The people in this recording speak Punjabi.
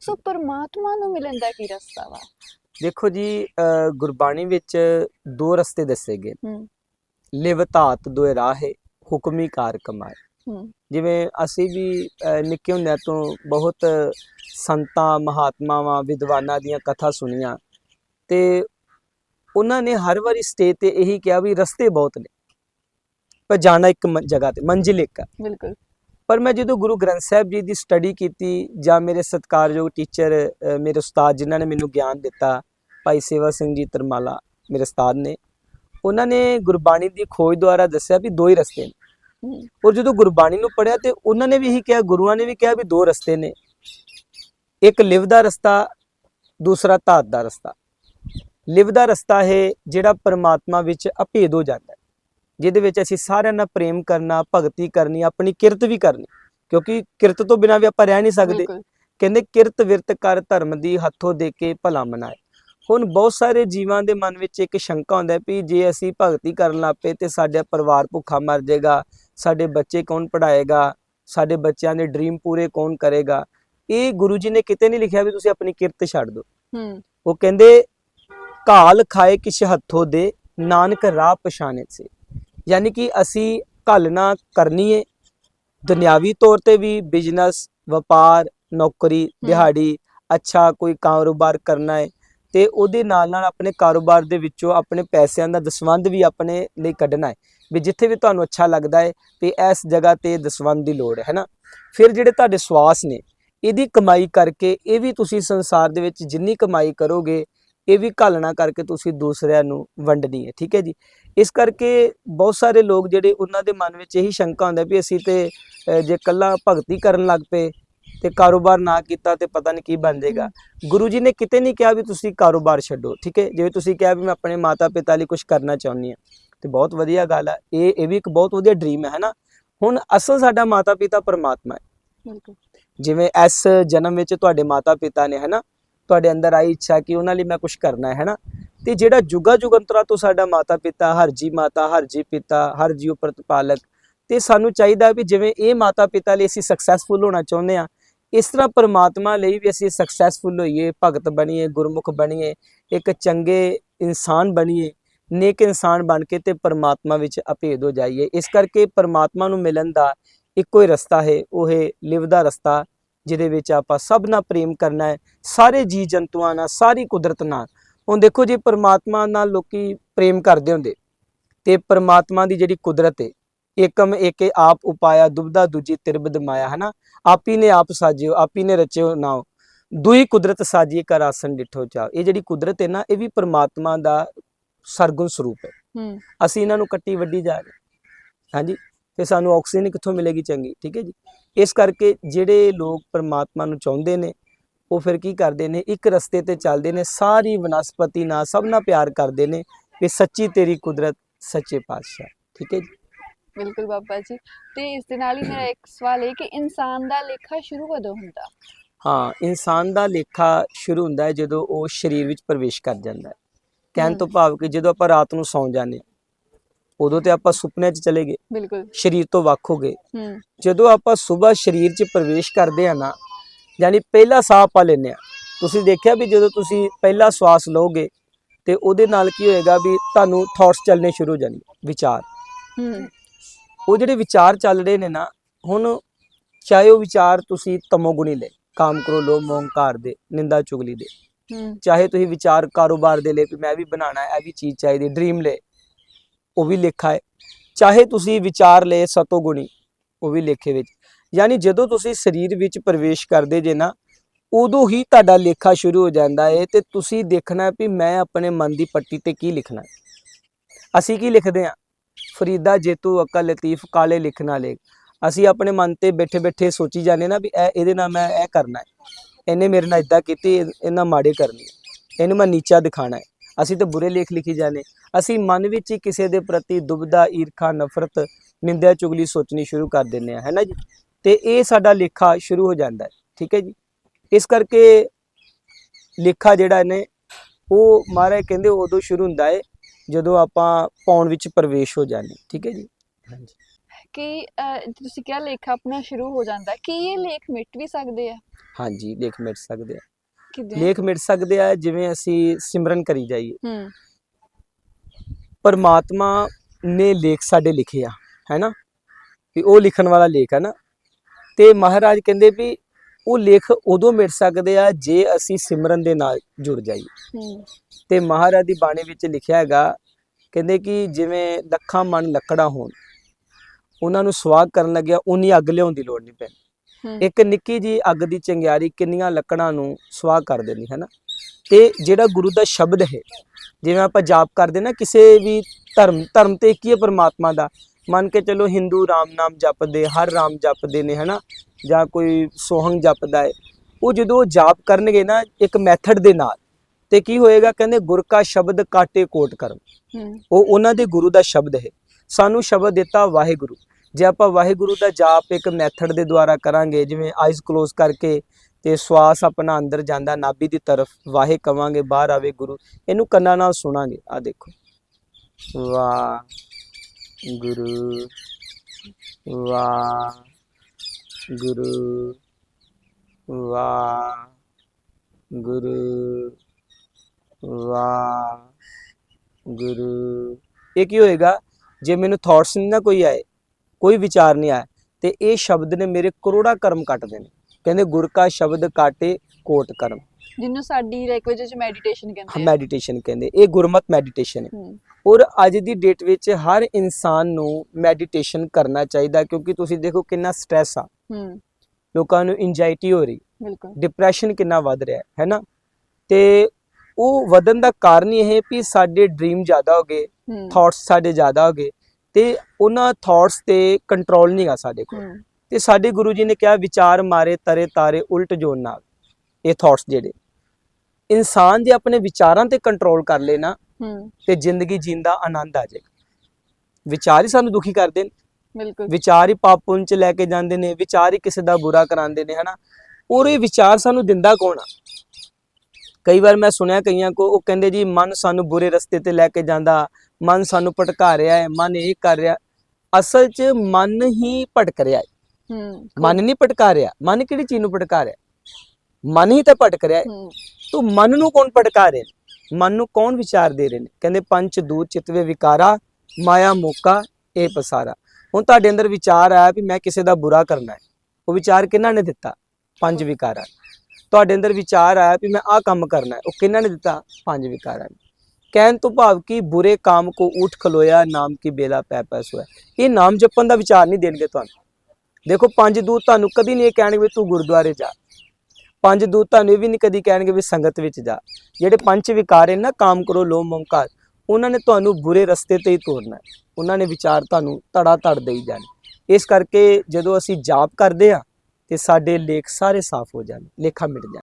ਸੋ ਪਰਮਾਤਮਾ ਨੂੰ ਮਿਲਣ ਦਾ ਕੀ ਰਸਤਾ ਵਾ? ਦੇਖੋ ਜੀ ਅ, ਗੁਰਬਾਣੀ ਵਿੱਚ ਦੋ ਰਸਤੇ ਦੱਸੇ ਗਏ। ਹੂੰ। ਲਿਵ ਧਾਤ ਦੋਏ ਰਾਹੇ ਹੁਕਮੀ ਕਾਰ ਕਮਾਏ। ਹੂੰ। ਜਿਵੇਂ ਅਸੀਂ ਵੀ ਅ, ਨਿੱਕੇ ਹੁੰਦਿਆਂ ਤੋਂ ਬਹੁਤ ਸੰਤਾਂ ਮਹਾਤਮਾਵਾਂ ਵਿਦਵਾਨਾਂ ਦੀਆਂ ਕਥਾ ਸੁਣੀਆਂ ਤੇ ਉਹਨਾਂ ਨੇ ਹਰ ਵਾਰੀ ਸਟੇਜ ਤੇ ਇਹੀ ਕਿਹਾ ਵੀ ਰਸਤੇ ਬਹੁਤ ਨੇ। ਪਰ ਜਾਣਾ ਇੱਕ ਮ- ਜਗ੍ਹਾ ਤੇ ਮੰਜ਼ਿਲ ਇੱਕ ਬਿਲਕੁਲ। ਪਰ ਮੈਂ ਜਦੋਂ ਗੁਰੂ ਗ੍ਰੰਥ ਸਾਹਿਬ ਜੀ ਦੀ ਸਟੱਡੀ ਕੀਤੀ ਜਾਂ ਮੇਰੇ ਸਤਿਕਾਰਯੋਗ ਟੀਚਰ ਮੇਰੇ ਉਸਤਾਦ ਜਿਨ੍ਹਾਂ ਨੇ ਮੈਨੂੰ ਗਿਆਨ ਦਿੱਤਾ, ਭਾਈ ਸੇਵਾ ਸਿੰਘ ਜੀ ਤਰਮਾਲਾ ਮੇਰੇ ਉਸਤਾਦ ਨੇ, ਉਹਨਾਂ ਨੇ ਗੁਰਬਾਣੀ ਦੀ ਖੋਜ ਦੁਆਰਾ ਦੱਸਿਆ ਵੀ ਦੋ ਹੀ ਰਸਤੇ ਨੇ। ਔਰ ਜਦੋਂ ਗੁਰਬਾਣੀ ਨੂੰ ਪੜਿਆ ਤੇ ਉਹਨਾਂ ਨੇ ਵੀ ਇਹੀ ਕਿਹਾ, ਗੁਰੂਆਂ ਨੇ ਵੀ ਕਿਹਾ ਵੀ ਦੋ ਰਸਤੇ ਨੇ। ਇੱਕ ਲਿਵ ਦਾ ਰਸਤਾ, ਦੂਸਰਾ ਧਾਤ ਦਾ ਰਸਤਾ। ਲਿਵ ਦਾ ਰਸਤਾ ਹੈ ਜਿਹੜਾ ਪਰਮਾਤਮਾ ਵਿੱਚ ਅਭੇਦ ਹੋ ਜਾਂਦਾ ਹੈ। ਜਿਹਦੇ ਵਿੱਚ ਅਸੀਂ ਸਾਰਿਆਂ ਨਾਲ ਪ੍ਰੇਮ ਕਰਨਾ ਭਗਤੀ ਕਰਨੀ ਆਪਣੀ ਕਿਰਤ ਵੀ ਕਰਨੀ। ਕਿਉਂਕਿ ਕਿਰਤ ਤੋਂ ਬਿਨਾਂ ਵੀ ਆਪਾਂ ਰਹਿ ਨਹੀਂ ਸਕਦੇ। ਕਹਿੰਦੇ ਕਿਰਤ ਵਿਰਤ ਕਰ ਧਰਮ ਦੀ ਹੱਥੋਂ ਦੇ ਕੇ ਭਲਾ ਮਨਾਏ। ਹੁਣ ਬਹੁਤ ਸਾਰੇ ਜੀਵਾਂ ਦੇ ਮਨ ਵਿੱਚ ਇੱਕ ਸ਼ੰਕਾ ਹੁੰਦਾ ਹੈ ਵੀ ਜੇ ਅਸੀਂ ਭਗਤੀ ਕਰਨ ਲੱਪੇ ਤੇ ਸਾਡਾ ਪਰਿਵਾਰ ਭੁੱਖਾ ਮਰ ਜਾਏਗਾ ਸਾਡੇ ਬੱਚੇ ਕੌਣ ਪੜਾਏਗਾ ਸਾਡੇ ਬੱਚਿਆਂ ਦੇ ਡ੍ਰੀਮ ਪੂਰੇ ਕੌਣ ਕਰੇਗਾ? ਇਹ ਗੁਰੂ ਜੀ ਨੇ ਕਿਤੇ ਨਹੀਂ ਲਿਖਿਆ ਵੀ ਤੁਸੀਂ ਆਪਣੀ ਕਿਰਤ ਛੱਡ ਦਿਓ। ਹੂੰ। ਉਹ ਕਹਿੰਦੇ ਘਾਲ ਖਾਏ ਕਿਛ ਹੱਥੋਂ ਦੇ ਨਾਨਕ ਰਾਹ ਪਛਾਣੇ ਸੇ। ਯਾਨੀ ਕਿ ਅਸੀਂ ਘਾਲਣਾ ਕਰਨੀ ਏ। ਦੁਨਿਆਵੀ ਤੌਰ ਤੇ ਵੀ ਬਿਜ਼ਨਸ ਵਪਾਰ ਨੌਕਰੀ ਦਿਹਾੜੀ ਅੱਛਾ ਕੋਈ ਕਾਰੋਬਾਰ ਕਰਨਾ ਹੈ ਤੇ ਉਹਦੇ ਨਾਲ ਨਾਲ ਆਪਣੇ ਕਾਰੋਬਾਰ ਦੇ ਵਿੱਚੋਂ ਆਪਣੇ ਪੈਸਿਆਂ ਦਾ ਦਸਵੰਧ ਵੀ ਆਪਣੇ ਲਈ ਕੱਢਣਾ ਹੈ ਵੀ ਜਿੱਥੇ ਵੀ ਤੁਹਾਨੂੰ ਅੱਛਾ ਲੱਗਦਾ ਹੈ ਵੀ ਇਸ ਜਗ੍ਹਾ ਤੇ ਦਸਵੰਧ ਦੀ ਲੋੜ ਹੈ ਹੈਨਾ। ਫਿਰ ਜਿਹੜੇ ਤੁਹਾਡੇ ਸਵਾਸ ਨੇ ਇਹਦੀ ਕਮਾਈ ਕਰਕੇ ਇਹ ਵੀ ਤੁਸੀਂ ਸੰਸਾਰ ਦੇ ਵਿੱਚ ਜਿੰਨੀ ਕਮਾਈ ਕਰੋਗੇ ਇਹ ਵੀ ਘਾਲਣਾ ਕਰਕੇ ਤੁਸੀਂ ਦੂਸਰਿਆਂ ਨੂੰ ਵੰਡਣੀ ਹੈ ਠੀਕ ਹੈ ਜੀ? ਇਸ ਕਰਕੇ ਬਹੁਤ ਸਾਰੇ ਲੋਕ ਜਿਹੜੇ ਉਹਨਾਂ ਦੇ ਮਨ ਵਿੱਚ ਇਹੀ ਸ਼ੰਕਾ ਹੁੰਦਾ ਵੀ ਅਸੀਂ ਤੇ ਜੇ ਕੱਲਾ ਭਗਤੀ ਕਰਨ ਲੱਗ ਪਏ ਤੇ ਕਾਰੋਬਾਰ ਨਾ ਕੀਤਾ ਤੇ ਪਤਾ ਨਹੀਂ ਕੀ ਬਣ ਜਾਏਗਾ। ਗੁਰੂ ਜੀ ਨੇ ਕਿਤੇ ਨਹੀਂ ਕਿਹਾ ਵੀ ਤੁਸੀਂ ਕਾਰੋਬਾਰ ਛੱਡੋ ਠੀਕ ਹੈ? ਜਿਵੇਂ ਤੁਸੀਂ ਕਿਹਾ ਵੀ ਮੈਂ ਆਪਣੇ ਮਾਤਾ ਪਿਤਾ ਲਈ ਕੁਝ ਕਰਨਾ ਚਾਹੁੰਦੀ ਹਾਂ ਤੇ ਬਹੁਤ ਵਧੀਆ ਗੱਲ ਹੈ ਇਹ ਇਹ ਵੀ ਇੱਕ ਬਹੁਤ ਵਧੀਆ ਡ੍ਰੀਮ ਹੈ ਨਾ ਹੁਣ ਅਸਲ ਸਾਡਾ ਮਾਤਾ ਪਿਤਾ ਪਰਮਾਤਮਾ ਹੈ। ਜਿਵੇਂ ਇਸ ਜਨਮ ਵਿੱਚ ਤੁਹਾਡੇ ਮਾਤਾ ਪਿਤਾ ਨੇ ਹੈਨਾ? ਤੁਹਾਡੇ ਅੰਦਰ ਆਈ ਇੱਛਾ ਕਿ ਉਹਨਾਂ ਲਈ ਮੈਂ ਕੁਝ ਕਰਨਾ ਹੈ ਹੈਨਾ ਤੇ ਜਿਹੜਾ ਜੁਗਾ ਜੁਗੰਤਰਾ ਤੋਂ ਸਾਡਾ ਮਾਤਾ ਪਿਤਾ ਹਰ ਜੀ ਮਾਤਾ, ਹਰ ਜੀ ਪਿਤਾ, ਹਰ ਜੀਉ ਪ੍ਰਤਪਾਲਕ ਤੇ ਸਾਨੂੰ ਚਾਹੀਦਾ ਵੀ ਜਿਵੇਂ ਇਹ ਮਾਤਾ ਪਿਤਾ ਲਈ ਅਸੀਂ ਸਕਸੈਸਫੁਲ ਹੋਣਾ ਚਾਹੁੰਦੇ ਆ ਇਸ ਤਰ੍ਹਾਂ ਪਰਮਾਤਮਾ ਲਈ ਵੀ ਅਸੀਂ ਸਕਸੈਸਫੁਲ ਹੋਈਏ, ਭਗਤ ਬਣੀਏ, ਗੁਰਮੁਖ ਬਣੀਏ, ਇੱਕ ਚੰਗੇ ਇਨਸਾਨ ਬਣੀਏ, ਨੇਕ ਇਨਸਾਨ ਬਣ ਕੇ ਤੇ ਪਰਮਾਤਮਾ ਵਿੱਚ ਅਭੇਦ ਹੋ ਜਾਈਏ। ਇਸ ਕਰਕੇ ਪਰਮਾਤਮਾ ਨੂੰ ਮਿਲਣ ਦਾ ਇੱਕੋ ਹੀ ਰਸਤਾ ਹੈ, ਉਹ ਹੈ ਲਿਵ ਦਾ ਰਸਤਾ। ਜਿਹਦੇ ਵਿੱਚ ਆਪਾਂ ਸਭ ਨਾਲ ਪ੍ਰੇਮ ਕਰਨਾ ਹੈ ਸਾਰੇ ਜੀ ਜੰਤੂਆਂ ਨਾਲ ਸਾਰੀ ਕੁਦਰਤ ਨਾਲ। ਹੁਣ ਦੇਖੋ ਜੇ ਪਰਮਾਤਮਾ ਨਾਲ ਲੋਕੀ ਪ੍ਰੇਮ ਕਰਦੇ ਹੁੰਦੇ ਤੇ ਪਰਮਾਤਮਾ ਦੀ ਜਿਹੜੀ ਕੁਦਰਤ ਹੈ ਏਕਮ ਏਕੇ ਆਪ ਉਪਾਇਆ ਦੁਬਦਾ ਦੂਜੀ ਤਿਰਬਦ ਮਾਇਆ ਹਨਾ? ਆਪੀ ਨੇ ਆਪ ਸਾਜਿਓ ਆਪੀ ਨੇ ਰਚਿਓ ਨਾਉ। ਦੁਈ ਕੁਦਰਤ ਸਾਜੀਏ ਕਰ ਆਸਨ ਡਿਠੋ ਚਾਓ ਇਹ ਜਿਹੜੀ ਕੁਦਰਤ ਹੈ ਨਾ ਇਹ ਵੀ ਪਰਮਾਤਮਾ ਦਾ ਸਰਗੁਣ ਸਰੂਪ ਹੈ। ਅਸੀਂ ਇਹਨਾਂ ਨੂੰ ਕੱਟੀ ਵੱਡੀ ਜਾ ਰਹੇ। ਹਾਂਜੀ? ਤੇ ਸਾਨੂੰ ਆਕਸੀਜਨ ਕਿੱਥੋਂ ਮਿਲੇਗੀ ਚੰਗੀ ਠੀਕ ਹੈ ਜੀ? ਇਸ ਕਰਕੇ ਜਿਹੜੇ ਲੋਕ ਪਰਮਾਤਮਾ ਨੂੰ ਚਾਹੁੰਦੇ ਨੇ ਉਹ ਫਿਰ ਕੀ ਕਰਦੇ ਨੇ ਇੱਕ ਰਸਤੇ ਤੇ ਚੱਲਦੇ ਨੇ ਸਾਰੀ ਵਨਸਪਤੀ ਨਾਲ ਸਭ ਨਾਲ ਪਿਆਰ ਕਰਦੇ ਨੇ ਕਿ ਸੱਚੀ ਤੇਰੀ ਕੁਦਰਤ ਸੱਚੇ ਪਾਤਸ਼ਾਹ ਠੀਕ ਹੈ ਜੀ? ਬਿਲਕੁਲ ਬਾਬਾ ਜੀ ਤੇ ਇਸ ਦੇ ਨਾਲ ਹੀ ਮੇਰਾ ਇੱਕ ਸਵਾਲ ਹੈ ਕਿ ਇਨਸਾਨ ਦਾ ਲੇਖਾ ਸ਼ੁਰੂ ਕਦੋਂ ਹੁੰਦਾ? ਹਾਂ ਇਨਸਾਨ ਦਾ ਲੇਖਾ ਸ਼ੁਰੂ ਹੁੰਦਾ ਹੈ ਜਦੋਂ ਉਹ ਸਰੀਰ ਵਿੱਚ ਪ੍ਰਵੇਸ਼ ਕਰ ਜਾਂਦਾ ਹੈ। ਕਹਿਣ। ਤੋਂ ਭਾਵ ਕਿ ਜਦੋਂ ਆਪਾਂ ਰਾਤ ਨੂੰ ਸੌਂ ਜਾਂਦੇ ਹਾਂ ਉਦੋਂ ਤੇ ਆਪਾਂ ਸੁਪਨੇ 'ਚ ਚਲੇ ਗਏ। ਬਿਲਕੁਲ। ਸਰੀਰ ਤੋਂ ਵੱਖ ਹੋ ਗਏ। ਹੂੰ। ਜਦੋਂ ਆਪਾਂ ਸਵੇਰ ਸਰੀਰ 'ਚ ਪ੍ਰਵੇਸ਼ ਕਰਦੇ ਆ ਨਾ ਯਾਨੀ ਪਹਿਲਾ ਸਾਹ ਆਪਾਂ ਲੈਂਦੇ ਆ ਤੁਸੀਂ ਦੇਖਿਆ ਵੀ ਜਦੋਂ ਤੁਸੀਂ ਪਹਿਲਾ ਸਵਾਸ ਲਓਗੇ ਤੇ ਉਹਦੇ ਨਾਲ ਕੀ ਹੋਏਗਾ ਵੀ ਤੁਹਾਨੂੰ ਥਾਟਸ ਚੱਲਣੇ ਸ਼ੁਰੂ ਹੋ ਜਾਣਗੇ ਵਿਚਾਰ। ਹੂੰ। ਉਹ ਜਿਹੜੇ ਵਿਚਾਰ ਚੱਲ ਰਹੇ ਨੇ ਨਾ ਹੁਣ ਚਾਹੇ ਉਹ ਵਿਚਾਰ ਤੁਸੀਂ ਤਮੋਗੁਣੀ ਲੈ ਕਾਮ ਕਰੋ ਲੋ ਮੋਹੰਕਾਰ ਦੇ ਨਿੰਦਾ ਚੁਗਲੀ ਦੇ। ਹੂੰ। ਚਾਹੇ ਤੁਸੀਂ ਵਿਚਾਰ ਕਾਰੋਬਾਰ ਦੇ ਲਈ ਵੀ ਮੈਂ ਵੀ ਬਣਾਉਣਾ ਹੈ ਇਹ ਵੀ ਚੀਜ਼ ਚਾਹੀਦੀ ਡ੍ਰੀਮ ਲੈ। ਉਹ ਵੀ ਲੇਖਾ ਹੈ। ਚਾਹੇ ਤੁਸੀਂ ਵਿਚਾਰ ਲੈ ਸਤੋਗੁਣੀ ਉਹ ਵੀ ਲੇਖੇ ਵਿੱਚ। ਯਾਨੀ ਜਦੋਂ ਤੁਸੀਂ ਸਰੀਰ ਵਿੱਚ ਪ੍ਰਵੇਸ਼ ਕਰਦੇ ਜੇ ਨਾ, ਉਦੋਂ ਹੀ ਤੁਹਾਡਾ ਲੇਖਾ ਸ਼ੁਰੂ ਹੋ ਜਾਂਦਾ ਹੈ ਤੇ ਤੁਸੀਂ ਦੇਖਣਾ ਵੀ ਮੈਂ ਆਪਣੇ ਮਨ ਦੀ ਪੱਟੀ ਤੇ ਕੀ ਲਿਖਣਾ ਅਸੀਂ ਕੀ ਲਿਖਦੇ ਹਾਂ? ਫਰੀਦਾ, ਜੇਤੂ, ਅਕਲ, ਲਤੀਫ, ਕਾਲੇ ਲਿਖਣ ਵਾਲੇ। ਅਸੀਂ ਆਪਣੇ ਮਨ ਤੇ ਬੈਠੇ ਬੈਠੇ ਸੋਚੀ ਜਾਂਦੇ ਨਾ ਵੀ ਇਹ, ਇਹਦੇ ਨਾਲ ਮੈਂ ਇਹ ਕਰਨਾ ਹੈ। ਇਹਨੇ ਮੇਰੇ ਨਾਲ ਇਦਾਂ ਕੀਤੀ ਇਹਨਾਂ ਮਾੜੇ ਕਰਨੀ। ਇਹਨੂੰ ਮੈਂ ਨੀਚਾ ਦਿਖਾਣਾ ਹੈ। ਅਸੀਂ ਤਾਂ ਬੁਰੇ ਲੇਖ ਲਿਖੀ ਜਾਂਦੇ। ਅਸੀਂ ਮਨ ਵਿੱਚ ਹੀ ਕਿਸੇ ਦੇ ਪ੍ਰਤੀ ਦੁਬਦਾ ਈਰਖਾ ਨਫ਼ਰਤ ਨਿੰਦਿਆ ਚੁਗਲੀ ਸੋਚਣੀ ਸ਼ੁਰੂ ਕਰ ਦਿੰਦੇ ਆ ਹੈ ਨਾ ਜੀ? ਤੇ ਇਹ ਸਾਡਾ ਲੇਖਾ ਸ਼ੁਰੂ ਹੋ ਜਾਂਦਾ ਹੈ ਠੀਕ ਹੈ ਜੀ? ਇਸ ਕਰਕੇ ਲੇਖਾ ਜਿਹੜਾ ਨੇ ਉਹ ਮਹਾਰਾਜ ਕਹਿੰਦੇ ਉਦੋਂ ਸ਼ੁਰੂ ਹੁੰਦਾ ਹੈ ਜਦੋਂ ਆਪਾਂ ਪੌਣ ਵਿੱਚ ਪ੍ਰਵੇਸ਼ ਹੋ ਜਾਂਦੇ ਠੀਕ ਹੈ ਜੀ? ਹਾਂਜੀ। ਕਿ ਤੁਸੀਂ ਕਿਹਾ ਲੇਖ ਆਪਣਾ ਸ਼ੁਰੂ ਹੋ ਜਾਂਦਾ ਹੈ। ਕੀ ਇਹ ਲੇਖ ਮਿਟ ਵੀ ਸਕਦੇ ਆ? ਹਾਂਜੀ ਲੇਖ ਮਿਟ ਸਕਦੇ ਆ। ਲੇਖ ਮਿਟ ਸਕਦੇ ਆ ਜਿਵੇਂ ਅਸੀਂ ਸਿਮਰਨ ਕਰੀ ਜਾਈਏ। ਹੂੰ। ਪਰਮਾਤਮਾ ਨੇ ਲੇਖ ਸਾਡੇ ਲਿਖੇ ਆ ਹੈਨਾ ਵੀ ਉਹ ਲਿਖਣ ਵਾਲਾ ਲੇਖ ਹੈ ਨਾ। ਤੇ ਮਹਾਰਾਜ ਕਹਿੰਦੇ ਵੀ ਉਹ ਲੇਖ ਉਦੋਂ ਮਿਟ ਸਕਦੇ ਆ ਜੇ ਅਸੀਂ ਸਿਮਰਨ ਦੇ ਨਾਲ ਜੁੜ ਜਾਈਏ। ਤੇ ਮਹਾਰਾਜ ਦੀ ਬਾਣੀ ਵਿੱਚ ਲਿਖਿਆ ਹੈਗਾ ਕਹਿੰਦੇ ਕਿ ਜਿਵੇਂ ਲੱਖਾਂ ਮਨ ਲੱਕੜਾਂ ਹੋਣ ਉਹਨਾਂ ਨੂੰ ਸੁਆਗ ਕਰਨ ਲੱਗਿਆ ਉਨੀ ਅੱਗ ਲਿਆਉਣ ਦੀ ਲੋੜ ਨਹੀਂ ਪੈਂਦੀ ਇੱਕ ਨਿੱਕੀ ਜੀ ਅੱਗ ਦੀ ਚੰਗਿਆਰੀ ਕਿੰਨੀਆਂ ਲੱਕੜਾਂ ਨੂੰ ਸੁਆਗ ਕਰ ਦਿੰਦੀ ਹੈ ਨਾ? ਤੇ ਜਿਹੜਾ ਗੁਰੂ ਦਾ ਸ਼ਬਦ ਹੈ ਜਿਵੇਂ ਆਪਾਂ ਜਾਪ ਕਰਦੇ ਨਾ ਕਿਸੇ ਵੀ ਧਰਮ ਧਰਮ ਤੇ ਕੀ ਹੈ ਪਰਮਾਤਮਾ ਦਾ। ਮੰਨ ਕੇ ਚਲੋ ਹਿੰਦੂ ਰਾਮ ਨਾਮ ਜਪਦੇ ਹਰ ਰਾਮ ਜਪਦੇ ਨੇ ਹਨਾ? ਜਾਂ ਕੋਈ ਸੋਹੰਗ ਜਪਦਾ ਹੈ। ਉਹ ਜਦੋਂ ਜਾਪ ਕਰਨਗੇ ਨਾ ਇੱਕ ਮੈਥਡ ਦੇ ਨਾਲ ਤੇ ਕੀ ਹੋਏਗਾ? ਕਹਿੰਦੇ ਗੁਰ ਕਾ ਸ਼ਬਦ ਕਾਟੇ ਕੋਟ ਕਰਮ। ਹੂੰ। ਉਹ ਉਹਨਾਂ ਦੇ ਗੁਰੂ ਦਾ ਸ਼ਬਦ ਹੈ। ਸਾਨੂੰ ਸ਼ਬਦ ਦਿੱਤਾ ਵਾਹਿਗੁਰੂ। ਜੇ ਆਪਾਂ ਵਾਹਿਗੁਰੂ ਦਾ ਜਾਪ ਇੱਕ ਮੈਥਡ ਦੇ ਦੁਆਰਾ ਕਰਾਂਗੇ ਜਿਵੇਂ ਆਈਜ਼ ਕਲੋਜ਼ ਕਰਕੇ ਤੇ ਸਵਾਸ ਆਪਣਾ ਅੰਦਰ ਜਾਂਦਾ, ਨਾਭੀ ਦੀ ਤਰਫ ਵਾਹੇ ਕਵਾਂਗੇ, ਬਾਹਰ ਆਵੇ ਗੁਰੂ। ਇਹਨੂੰ ਕੰਨਾਂ ਨਾਲ ਸੁਣਾਂਗੇ। ਆ ਦੇਖੋ। ਵਾਹ ਗੁਰੂ ਵਾਹ ਗੁਰੂ ਵਾਹ ਗੁਰੂ ਵਾਹ ਗੁਰੂ ਇਹ ਕੀ ਹੋਏਗਾ? ਜੇ ਮੈਨੂੰ ਥਾਟਸ ਨਹੀਂ ਨਾ ਕੋਈ ਆਏ, ਕੋਈ ਵਿਚਾਰ ਨਹੀਂ ਆਇਆ, ਤੇ ਇਹ ਸ਼ਬਦ ਨੇ ਮੇਰੇ ਕਰੋੜਾ ਕਰਮ ਕੱਟਦੇ ਨੇ ਕਹਿੰਦੇ ਗੁਰ ਕਾ ਸ਼ਬਦ ਕਾਟੇ ਕੋਟ ਕਰਮ। ਜਿਹਨੂੰ ਸਾਡੀ ਲੈਂਗੁਏਜ ਵਿੱਚ ਮੈਡੀਟੇਸ਼ਨ ਕਹਿੰਦੇ ਆ। ਮੈਡੀਟੇਸ਼ਨ ਕਹਿੰਦੇ। ਇਹ ਗੁਰਮਤ ਮੈਡੀਟੇਸ਼ਨ ਹੈ। ਹੂੰ। ਔਰ ਅੱਜ ਦੀ ਡੇਟ ਵਿੱਚ ਹਰ ਇਨਸਾਨ ਨੂੰ ਮੈਡੀਟੇਸ਼ਨ ਕਰਨਾ ਚਾਹੀਦਾ ਕਿਉਂਕਿ ਤੁਸੀਂ ਦੇਖੋ ਕਿੰਨਾ ਸਟ੍ਰੈਸ ਆ। ਹੂੰ। ਲੋਕਾਂ ਨੂੰ ਇੰਜਾਇਟੀ ਹੋ ਰਹੀ। ਬਿਲਕੁਲ। ਡਿਪਰੈਸ਼ਨ ਕਿੰਨਾ ਵੱਧ ਰਿਹਾ ਹੈ ਹੈਨਾ ਤੇ ਉਹ ਵਧਣ ਦਾ ਕਾਰਨ ਇਹ ਹੈ ਕਿ ਸਾਡੇ ਡ੍ਰੀਮ ਜ਼ਿਆਦਾ ਹੋ ਗਏ ਹੂੰ। ਥਾਟਸ ਸਾਡੇ ਜ਼ਿਆਦਾ ਹੋ ਗਏ ਤੇ ਉਹਨਾਂ ਥਾਟਸ ਤੇ ਕੰਟਰੋਲ ਨਹੀਂ ਆ ਸਾਡੇ ਕੋਲ। ਹੂੰ। ਤੇ ਸਾਡੇ ਗੁਰੂ ਜੀ ਨੇ ਕਿਹਾ ਵਿਚਾਰ ਮਾਰੇ ਤਰੇ ਤਾਰੇ ਉਲਟ ਜੋਨ ਨਾਲ ਇਹ ਥਾਟਸ ਜਿਹੜੇ। ਇਨਸਾਨ ਜੇ ਆਪਣੇ ਵਿਚਾਰਾਂ ਤੇ ਕੰਟਰੋਲ ਕਰ ਲੇ ਨਾ ਹੂੰ। ਤੇ ਜ਼ਿੰਦਗੀ ਜੀਣ ਦਾ ਆਨੰਦ ਆ ਜਾਏਗਾ ਵਿਚਾਰ ਹੀ ਸਾਨੂੰ ਦੁਖੀ ਕਰਦੇ ਨੇ। ਬਿਲਕੁਲ। ਵਿਚਾਰ ਹੀ ਪਾਪ ਪੁੰਨ ਚ ਲੈ ਕੇ ਜਾਂਦੇ ਨੇ ਵਿਚਾਰ ਹੀ ਕਿਸੇ ਦਾ ਬੁਰਾ ਕਰਾਉਂਦੇ ਨੇ ਹਨਾ? ਔਰ ਇਹ ਵਿਚਾਰ ਸਾਨੂੰ ਦਿੰਦਾ ਕੌਣ ਆ? ਕਈ ਵਾਰ ਮੈਂ ਸੁਣਿਆ ਕਈਆਂ ਕੋ ਉਹ ਕਹਿੰਦੇ ਜੀ ਮਨ ਸਾਨੂੰ ਬੁਰੇ ਰਸਤੇ ਤੇ ਲੈ ਕੇ ਜਾਂਦਾ ਮਨ ਸਾਨੂੰ ਭਟਕਾ ਰਿਹਾ ਹੈ ਮਨ ਇਹ ਕਰ ਰਿਹਾ। ਅਸਲ 'ਚ ਮਨ ਹੀ ਭਟਕ ਰਿਹਾ ਹੈ। ਹੂੰ ਮਨ ਨਹੀਂ ਭਟਕਾ ਰਿਹਾ ਮਨ ਕਿਹੜੀ ਚੀਜ਼ ਨੂੰ ਭਟਕਾ ਰਿਹਾ? ਮਨ ਹੀ ਤਾਂ ਭਟਕ ਰਿਹਾ ਹੈ। ਤੋ ਮਨ ਨੂੰ ਕੌਣ ਭਟਕਾ ਰਹੇ ਮਨ ਨੂੰ ਕੌਣ ਵਿਚਾਰ ਦੇ ਰਹੇ ਨੇ? ਕਹਿੰਦੇ ਪੰਚ ਦੂਤ ਚਿਤਵੇ ਵਿਕਾਰਾ ਮਾਇਆ ਮੋਕਾ ਇਹ ਪਸਾਰਾ। ਹੁਣ ਤੁਹਾਡੇ ਅੰਦਰ ਵਿਚਾਰ ਆਇਆ ਵੀ ਮੈਂ ਕਿਸੇ ਦਾ ਬੁਰਾ ਕਰਨਾ ਹੈ। ਉਹ ਵਿਚਾਰ ਕਿਹਨਾਂ ਨੇ ਦਿੱਤਾ? ਪੰਜ ਵਿਕਾਰਾਂ ਤੁਹਾਡੇ ਅੰਦਰ ਵਿਚਾਰ ਆਇਆ ਵੀ ਮੈਂ ਆਹ ਕੰਮ ਕਰਨਾ ਹੈ। ਉਹ ਕਿਹਨਾਂ ਨੇ ਦਿੱਤਾ? ਪੰਜ ਵਿਕਾਰਾਂ ਨੇ। ਕਹਿਣ ਤੋਂ ਭਾਵ ਕਿ ਬੁਰੇ ਕਾਮ ਕੋ ਉਠ ਖਲੋਇਆ ਨਾਮ ਕੀ ਬੇਲਾ ਪੈ ਪੈ ਸੋਇਆ। ਇਹ ਨਾਮ ਜਪਣ ਦਾ ਵਿਚਾਰ ਨਹੀਂ ਦੇਣਗੇ ਤੁਹਾਨੂੰ। ਦੇਖੋ ਪੰਜ ਦੂਤ ਤੁਹਾਨੂੰ ਕਦੀ ਨਹੀਂ ਇਹ ਕਹਿਣਗੇ ਵੀ ਤੂੰ ਗੁਰਦੁਆਰੇ ਜਾ। ਪੰਜ ਦੂਤ ਤੁਹਾਨੂੰ ਇਹ ਵੀ ਨਹੀਂ ਕਦੀ ਕਹਿਣਗੇ ਵੀ ਸੰਗਤ ਵਿੱਚ ਜਾ। ਜਿਹੜੇ ਪੰਜ ਵਿਕਾਰ ਨੇ ਨਾ, ਕਾਮ ਕਰੋ, ਲੋਭ, ਮੋਹੰਕਾਰ, ਉਹਨਾਂ ਨੇ ਤੁਹਾਨੂੰ ਬੁਰੇ ਰਸਤੇ ਤੇ ਹੀ ਤੋਰਨਾ ਉਹਨਾਂ ਨੇ ਵਿਚਾਰ ਤੁਹਾਨੂੰ ਧੜਾ ਧੜ ਦੇਈ ਜਾਣੇ। ਇਸ ਕਰਕੇ ਜਦੋਂ ਅਸੀਂ ਜਾਪ ਕਰਦੇ ਆ ਤੇ ਸਾਡੇ ਲੇਖ ਸਾਰੇ ਸਾਫ਼ ਹੋ ਜਾਂਦੇ ਲੇਖਾ ਮਿਟ ਜਾਂਦੇ